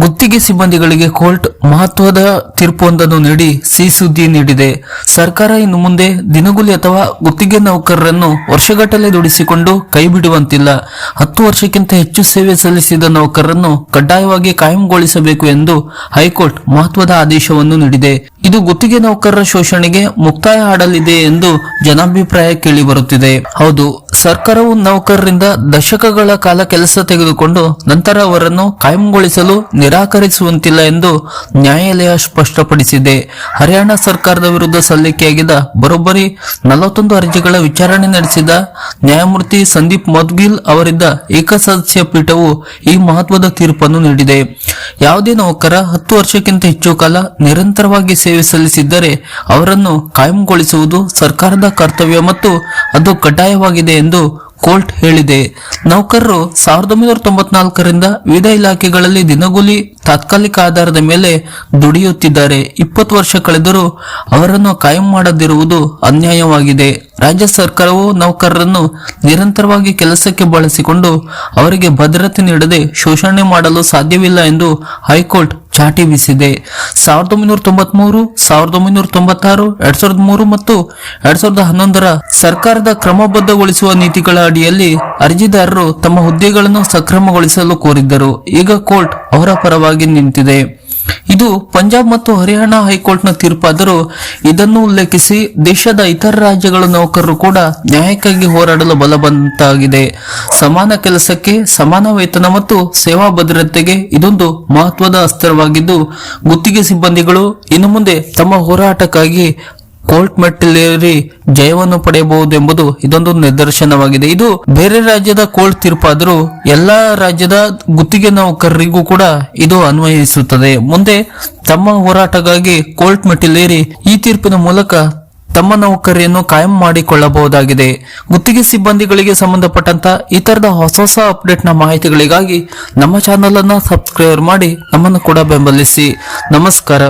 ಗುತ್ತಿಗೆ ಸಿಬ್ಬಂದಿಗಳಿಗೆ ಕೋರ್ಟ್ ಮಹತ್ವದ ತೀರ್ಪೊಂದನ್ನು ನೀಡಿ ಸಿ ನೀಡಿದೆ. ಸರ್ಕಾರ ಇನ್ನು ಮುಂದೆ ದಿನಗೂಲಿ ಅಥವಾ ಗುತ್ತಿಗೆ ನೌಕರರನ್ನು ವರ್ಷಗಟ್ಟಲೆ ದುಡಿಸಿಕೊಂಡು ಕೈಬಿಡುವಂತಿಲ್ಲ. ಹತ್ತು ವರ್ಷಕ್ಕಿಂತ ಹೆಚ್ಚು ಸೇವೆ ಸಲ್ಲಿಸಿದ ನೌಕರರನ್ನು ಕಡ್ಡಾಯವಾಗಿ ಕಾಯಂಗೊಳಿಸಬೇಕು ಎಂದು ಹೈಕೋರ್ಟ್ ಮಹತ್ವದ ಆದೇಶವನ್ನು ನೀಡಿದೆ. ಇದು ಗುತ್ತಿಗೆ ನೌಕರರ ಶೋಷಣೆಗೆ ಮುಕ್ತಾಯ ಆಡಲಿದೆ ಎಂದು ಜನಾಭಿಪ್ರಾಯ ಕೇಳಿಬರುತ್ತಿದೆ. ಹೌದು ಸರ್ಕಾರವು ನೌಕರರಿಂದ ದಶಕಗಳ ಕಾಲ ಕೆಲಸ ತೆಗೆದುಕೊಂಡು ನಂತರ ಅವರನ್ನು ಕಾಯಂಗೊಳಿಸಲು ನಿರಾಕರಿಸುವಂತಿಲ್ಲ ಎಂದು ನ್ಯಾಯಾಲಯ ಸ್ಪಷ್ಟಪಡಿಸಿದೆ. ಹರಿಯಾಣ ಸರ್ಕಾರದ ವಿರುದ್ಧ ಸಲ್ಲಿಕೆಯಾಗಿದ್ದ ಬರೋಬ್ಬರಿ ನಲವತ್ತೊಂದು ಅರ್ಜಿಗಳ ವಿಚಾರಣೆ ನಡೆಸಿದ ನ್ಯಾಯಮೂರ್ತಿ ಸಂದೀಪ್ ಮದ್ಗಿಲ್ ಅವರಿದ್ದ ಏಕಸದಸ್ಯ ಪೀಠವು ಈ ಮಹತ್ವದ ತೀರ್ಪನ್ನು ನೀಡಿದೆ. ಯಾವುದೇ ನೌಕರ ಹತ್ತು ವರ್ಷಕ್ಕಿಂತ ಹೆಚ್ಚು ಕಾಲ ನಿರಂತರವಾಗಿ ಸೇವೆ ಸಲ್ಲಿಸಿದ್ದರೆ ಅವರನ್ನು ಕಾಯಂಗೊಳಿಸುವುದು ಸರ್ಕಾರದ ಕರ್ತವ್ಯ ಮತ್ತು ಅದು ಕಡ್ಡಾಯವಾಗಿದೆ ಎಂದು ಕೋರ್ಟ್ ಹೇಳಿದೆ. ನೌಕರರು ಸಾವಿರದ ಒಂಬೈನೂರ ತೊಂಬತ್ನಾಲ್ಕರಿಂದ ವಿವಿಧ ಇಲಾಖೆಗಳಲ್ಲಿ ದಿನಗೂಲಿ ತಾತ್ಕಾಲಿಕ ಆಧಾರದ ಮೇಲೆ ದುಡಿಯುತ್ತಿದ್ದಾರೆ. ಇಪ್ಪತ್ತು ವರ್ಷ ಕಳೆದರೂ ಅವರನ್ನು ಕಾಯಂ ಮಾಡದಿರುವುದು ಅನ್ಯಾಯವಾಗಿದೆ. ರಾಜ್ಯ ಸರ್ಕಾರವು ನೌಕರರನ್ನು ನಿರಂತರವಾಗಿ ಕೆಲಸಕ್ಕೆ ಬಳಸಿಕೊಂಡು ಅವರಿಗೆ ಭದ್ರತೆ ನೀಡದೆ ಶೋಷಣೆ ಮಾಡಲು ಸಾಧ್ಯವಿಲ್ಲ ಎಂದು ಹೈಕೋರ್ಟ್ ಚಾಟಿ ಬೀಸಿದೆ. ಸಾವಿರದ ಒಂಬೈನೂರ ತೊಂಬತ್ಮೂರು, ಸಾವಿರದ ಒಂಬೈನೂರ ತೊಂಬತ್ತಾರು, ಎರಡ್ ಸಾವಿರದ ಮೂರು ಮತ್ತು ಎರಡ್ ಸಾವಿರದ ಹನ್ನೊಂದರ ಸರ್ಕಾರದ ಕ್ರಮಬದ್ಧಗೊಳಿಸುವ ನೀತಿಗಳ ಅಡಿಯಲ್ಲಿ ಅರ್ಜಿದಾರರು ತಮ್ಮ ಹುದ್ದೆಗಳನ್ನು ಸಕ್ರಮಗೊಳಿಸಲು ಕೋರಿದ್ದರು. ಈಗ ಕೋರ್ಟ್ ಅವರ ಪರವಾಗಿ ನಿಂತಿದೆ. ಇದು ಪಂಜಾಬ್ ಮತ್ತು ಹರಿಯಾಣ ಹೈಕೋರ್ಟ್ನ ತೀರ್ಪಾದರೂ ಇದನ್ನು ಉಲ್ಲೇಖಿಸಿ ದೇಶದ ಇತರ ರಾಜ್ಯಗಳ ನೌಕರರು ಕೂಡ ನ್ಯಾಯಕ್ಕಾಗಿ ಹೋರಾಡಲು ಬಲ ಬಂತಾಗಿದೆ ಸಮಾನ ಕೆಲಸಕ್ಕೆ ಸಮಾನ ವೇತನ ಮತ್ತು ಸೇವಾ ಭದ್ರತೆಗೆ ಇದೊಂದು ಮಹತ್ವದ ಅಸ್ತ್ರವಾಗಿದ್ದು ಗುತ್ತಿಗೆ ಸಿಬ್ಬಂದಿಗಳು ಇನ್ನು ಮುಂದೆ ತಮ್ಮ ಹೋರಾಟಕ್ಕಾಗಿ ಕೋರ್ಟ್ ಮೆಟ್ಟಿಲೇರಿ ಜಯವನ್ನು ಪಡೆಯಬಹುದು ಎಂಬುದು ಇದೊಂದು ನಿದರ್ಶನವಾಗಿದೆ. ಇದು ಬೇರೆ ರಾಜ್ಯದ ಕೋರ್ಟ್ ತೀರ್ಪಾದರೂ ಎಲ್ಲಾ ರಾಜ್ಯದ ಗುತ್ತಿಗೆ ನೌಕರರಿಗೂ ಕೂಡ ಇದು ಅನ್ವಯಿಸುತ್ತದೆ. ಮುಂದೆ ತಮ್ಮ ಹೋರಾಟಗಾಗಿ ಕೋರ್ಟ್ ಮೆಟ್ಟಿಲೇರಿ ಈ ತೀರ್ಪಿನ ಮೂಲಕ ತಮ್ಮ ನೌಕರಿಯನ್ನು ಕಾಯಂ ಮಾಡಿಕೊಳ್ಳಬಹುದಾಗಿದೆ. ಗುತ್ತಿಗೆ ಸಿಬ್ಬಂದಿಗಳಿಗೆ ಸಂಬಂಧಪಟ್ಟಂತ ಈ ತರದ ಹೊಸ ಹೊಸ ಅಪ್ಡೇಟ್ನ ಮಾಹಿತಿಗಳಿಗಾಗಿ ನಮ್ಮ ಚಾನೆಲ್ ಅನ್ನ ಸಬ್ಸ್ಕ್ರೈಬ್ ಮಾಡಿ ನಮ್ಮನ್ನು ಕೂಡ ಬೆಂಬಲಿಸಿ. ನಮಸ್ಕಾರ.